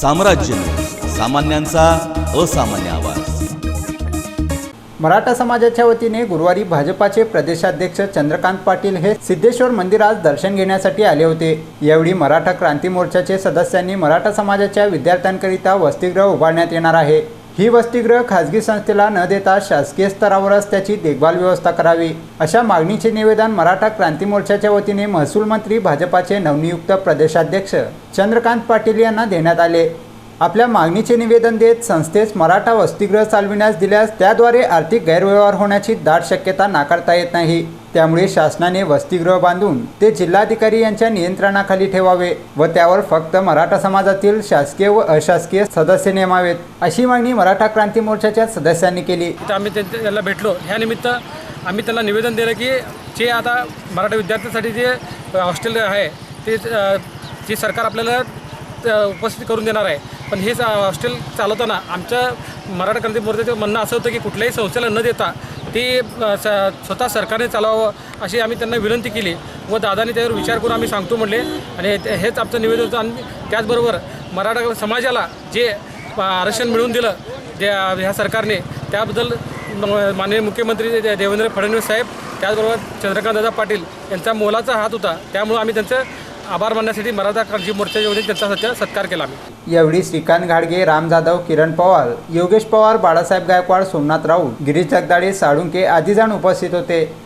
साम्राज्य सामान्यांचा असामान्य आवाज. मराठा समाजाच्या वतीने गुरुवारी भाजपाचे प्रदेशाध्यक्ष चंद्रकांत पाटील हे सिद्धेश्वर मंदिरात दर्शन घेण्यासाठी आले होते. यावेळी मराठा क्रांती मोर्चाचे सदस्यांनी मराठा समाजाच्या विद्यार्थ्यांकरिता वसतिगृह उभारण्यात येणार आहे. ही वसतिगृह खाजगी संस्थेला न देता शासकीय स्तरावरच त्याची देखभाल व्यवस्था करावी अशा मागणीचे निवेदन मराठा क्रांती मोर्चाच्या वतीने महसूल मंत्री भाजपाचे नवनियुक्त प्रदेशाध्यक्ष चंद्रकांत पाटील यांना देण्यात आले. आपल्या मागणीचे निवेदन देत संस्थेस मराठा वसतिगृह चालविण्यास दिल्यास त्याद्वारे आर्थिक गैरव्यवहार होण्याची दाट शक्यता नाकारता येत नाही. त्यामुळे शासनाने वसतिगृह बांधून ते जिल्हाधिकारी यांच्या नियंत्रणाखाली ठेवावे व त्यावर फक्त मराठा समाजातील शासकीय व अशासकीय सदस्य नेमावेत अशी मागणी मराठा क्रांती मोर्चाच्या सदस्यांनी केली. आम्ही त्यांच्या त्याला भेटलो. ह्या निमित्त आम्ही त्यांना निवेदन दिलं की जे आता मराठा विद्यार्थ्यांसाठी जे हॉस्टेल आहे ते जे सरकार आपल्याला उपस्थित करून देणार आहे पण हे हॉस्टेल चालवताना आमचं मराठा क्रांती मोर्चाचं म्हणणं असं होतं की कुठल्याही संस्थेला न देता ते स स्वतः सरकारने चालवावं अशी आम्ही त्यांना विनंती केली व दादानी त्यावर विचार करून आम्ही सांगतो म्हणले. आणि हेच आमचं निवेदन होतं. आणि त्याचबरोबर मराठा समाजाला जे आरक्षण मिळवून दिलं ज्या ह्या सरकारने त्याबद्दल माननीय मुख्यमंत्री देवेंद्र फडणवीस साहेब त्याचबरोबर चंद्रकांतदादा पाटील यांचा मोलाचा हात होता. त्यामुळं आम्ही त्यांचं आभार मानण्यासाठी मराठा क्रांती मोर्चाच्या वतीने त्यांचा सध्या सत्कार केला आम्ही. यावेळी श्रीकांत घाडगे राम जाधव किरण पवार योगेश पवार बाळासाहेब गायकवाड सोमनाथ राऊत गिरीश जगदाळे साळुंके आदी जण उपस्थित होते.